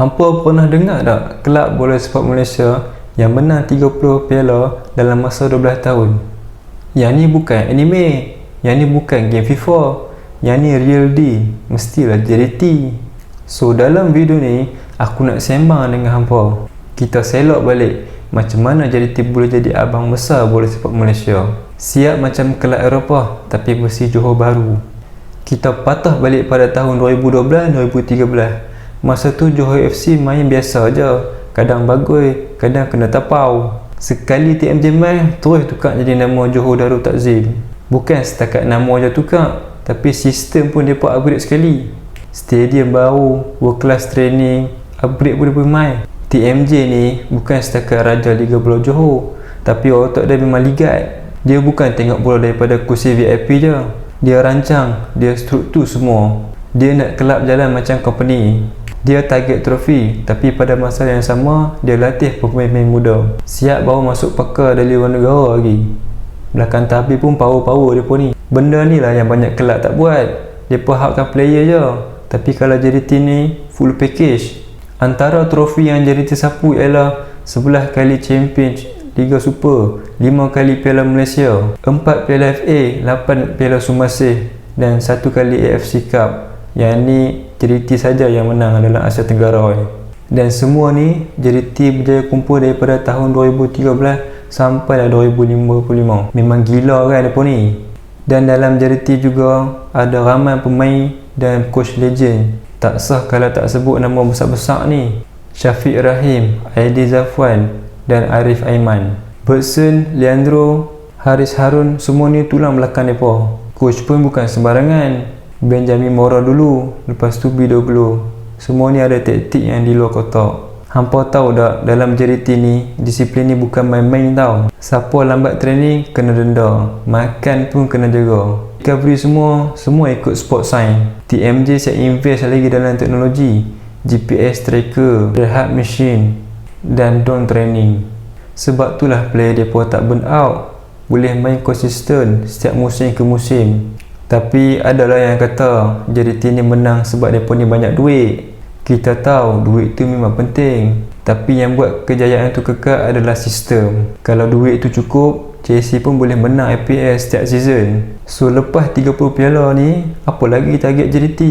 Hampa pernah dengar tak kelab bola sepak Malaysia yang menang 30 piala dalam masa 12 tahun? Yang ni bukan anime. Yang ni bukan game FIFA. Yang ni real D. Mestilah JDT. So dalam video ni, aku nak sembang dengan hampa. Kita selok balik macam mana JDT boleh jadi abang besar bola sepak Malaysia. Siap macam kelab Eropah tapi versi Johor Bahru. Kita patah balik pada tahun 2012-2013. Masa tu Johor FC main biasa aja. Kadang bagus, kadang kena tapau. Sekali TMJ main, terus tukar jadi nama Johor Darul Takzim. Bukan setakat nama je tukar, tapi sistem pun dia pun upgrade sekali. Stadium baru, world class training, upgrade pun dia pun main. TMJ ni bukan setakat Raja Liga Bola Johor, tapi otak dia memang ligat. Dia bukan tengok bola daripada kursi VIP je. Dia rancang, dia struktur semua. Dia nak kelab jalan macam company. Dia target trofi, tapi pada masa yang sama, dia latih pemain-pemain muda. Siap bawa masuk pakar dari luar negara lagi. Belakang tabir pun power-power dia pun ni. Benda ni lah yang banyak kelab tak buat. Dia harapkan player je. Tapi kalau team ni, full package. Antara trofi yang jadi tersapu ialah 11 kali champion Liga Super, 5 kali Piala Malaysia, 4 Piala FA, 8 Piala Sumasih dan 1 kali AFC Cup. Yang ni JDT saja yang menang dalam Asia Tenggara. Dan semua ni JDT berjaya kumpul daripada tahun 2013 sampai 2055. Memang gila kan depa ni. Dan dalam JDT juga ada ramai pemain dan coach legend. Tak sah kalau tak sebut nama besar-besar ni. Syafiq Rahim, Aidi Zafwan, dan Arif Aiman. Bertson, Leandro, Haris Harun semua ni tulang belakang mereka. Coach pun bukan sembarangan. Benjamin Mora dulu, lepas tu Bidoglo. Semua ni ada taktik yang di luar kotak. Hampa tahu tak dalam JDT ni, disiplin ni bukan main-main tau. Siapa lambat training, kena denda. Makan pun kena jaga. Recovery semua, semua ikut sport sign. TMJ saya invest lagi dalam teknologi. GPS tracker, rehat machine, dan down training. Sebab itulah player depa tak burn out. Boleh main konsisten setiap musim ke musim. Tapi adalah yang kata tim ni menang sebab depa ni banyak duit. Kita tahu duit tu memang penting. Tapi yang buat kejayaan tu kekal adalah sistem. Kalau duit tu cukup, Chelsea pun boleh menang APS setiap season. So lepas 30 piala ni, apa lagi target JDT?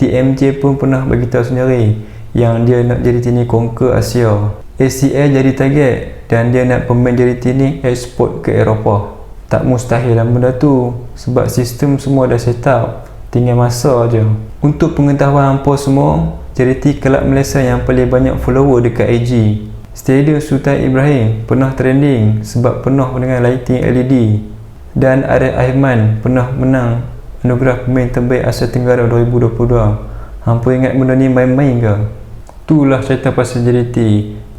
TMJ pun pernah bagi tahu sendiri yang dia nak jadi tini conquer Asia. ACL jadi target dan dia nak pemain jadi tini export ke Eropah. Tak mustahil lah benda tu sebab sistem semua dah set up. Tinggal masa aja. Untuk pengetahuan hampa semua, JDT kelab Malaysia yang paling banyak follower dekat IG. Stadium Sultan Ibrahim pernah trending sebab penuh dengan lighting LED. Dan Arif Ahman pernah menang anugerah pemain terbaik Asia Tenggara 2022. Hampa ingat benda ni main-main ke? Itulah cerita pasal JDT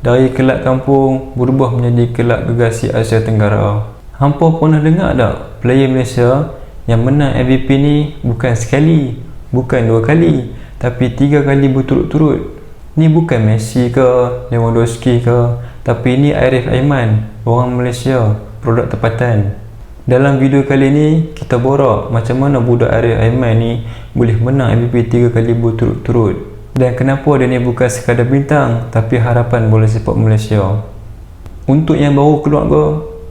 Dari kelak kampung berubah menjadi kelak gegasi Asia Tenggara Hampa pernah dengar tak? Player Malaysia yang menang MVP ni bukan sekali Bukan dua kali Tapi tiga kali berturut-turut. Ni bukan Messi ke Lewandowski ke Tapi ni Arif Aiman Orang Malaysia Produk tempatan. Dalam video kali ni Kita borak macam mana budak Arif Aiman ni Boleh menang MVP tiga kali berturut-turut. Dan kenapa dia ni bukan sekadar bintang tapi harapan bola sepak Malaysia. Untuk yang baru keluar ke,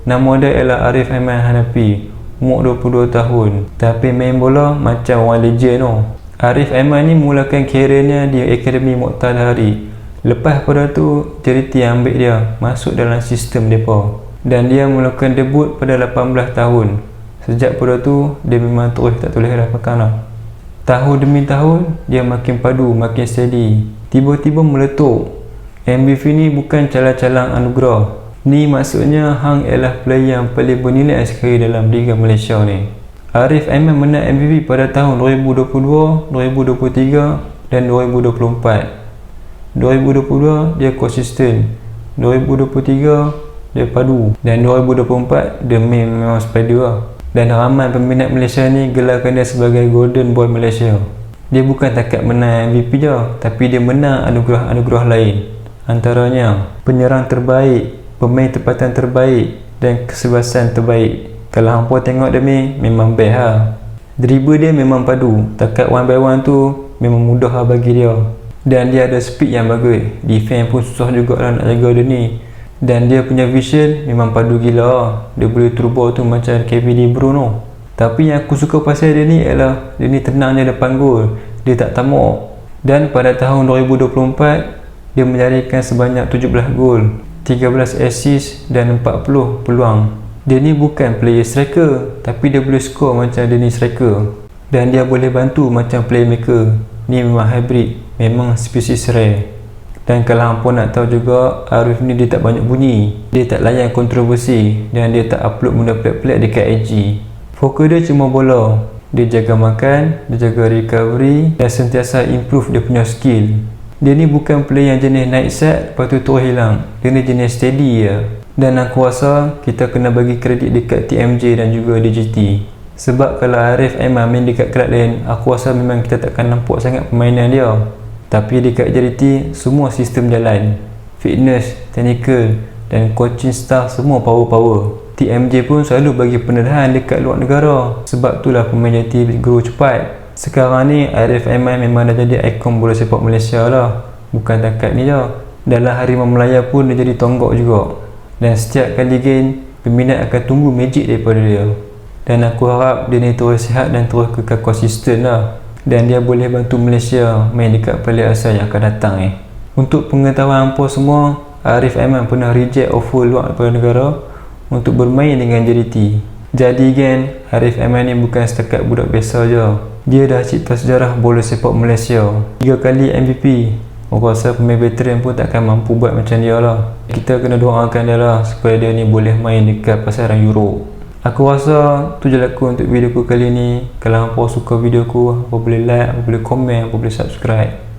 nama dia ialah Arif Aiman Hanafi, umur 22 tahun. Tapi main bola macam orang legend tu. Arif Aiman ni mulakan kerjanya di Akademi Mokhtar Hari. Lepas pada tu, cerita yang ambil dia masuk dalam sistem depa. Dan dia mulakan debut pada 18 tahun. Sejak pada tu, dia memang terus tak tulis lah. Tahun demi tahun, dia makin padu, makin steady. Tiba-tiba meletup. MVP ni bukan calang-calang anugerah. Ni maksudnya Hang ialah player yang paling bernilai sekali dalam Liga Malaysia ni. Arif Aiman menang MVP pada tahun 2022, 2023 dan 2024. 2022 dia konsisten. 2023 dia padu. Dan 2024 dia memang spider lah dan ramai peminat Malaysia ni gelarkan dia sebagai Golden Boy Malaysia. Dia bukan takat menang MVP je, tapi dia menang anugerah-anugerah lain. Antaranya, penyerang terbaik, pemain tempatan terbaik dan kesebasan terbaik. Kalau hampa tengok dia ni, memang best ha. Dribble dia memang padu. Takat one by one tu, memang mudah lah bagi dia. dan dia ada speed yang bagus defense pun susah juga lah nak jaga dia ni dan dia punya vision memang padu gila dia boleh turbo tu macam KVD Bruno tapi yang aku suka pasal dia ni ialah dia ni tenang je depan gol dia tak tamak dan pada tahun 2024 dia menjadikan sebanyak 17 gol 13 assist dan 40 peluang. Dia ni bukan player striker tapi dia boleh score macam dia ni striker. Dan dia boleh bantu macam playmaker. Ni memang hybrid memang spesies rare. Dan kalau hampa nak tahu juga Arif ni dia tak banyak bunyi. Dia tak layan kontroversi dan dia tak upload benda pelik-pelik dekat IG fokus dia cuma bola. Dia jaga makan dia jaga recovery dan sentiasa improve dia punya skill dia ni bukan player yang jenis naik set lepas tu terus hilang. Dia ni jenis steady je. Dan aku rasa kita kena bagi kredit dekat TMJ dan juga DGT sebab kalau Arif Aiman main dekat kelab lain aku rasa memang kita takkan nampak sangat permainan dia. Tapi dekat JDT semua sistem jalan. Fitness, technical dan coaching staff semua power-power. TMJ pun selalu bagi pendedahan dekat luar negara. Sebab itulah pemain JDT grow cepat sekarang ni Aiman memang dah jadi ikon bola sepak Malaysia lah bukan takat ni je dalam Harimau Melaya pun dia jadi tonggok juga dan setiap kali gain peminat akan tunggu magic daripada dia dan aku harap dia ni terus sihat dan terus kekal konsisten lah dan dia boleh bantu Malaysia main dekat Piala Asia yang akan datang eh. Untuk pengetahuan apa semua, Arif Aiman pernah reject offer luar daripada negara untuk bermain dengan JDT. Jadi kan, Arif Aiman ni bukan setakat budak biasa je. Dia dah cipta sejarah bola sepak Malaysia. Tiga kali MVP. Aku rasa pemain veteran pun takkan mampu buat macam dia lah. Kita kena doakan dia lah supaya dia ni boleh main dekat pasaran Europe. Aku rasa tu je laku untuk video aku kali ni Kalau apa suka video aku Apa boleh like, apa boleh komen, apa boleh subscribe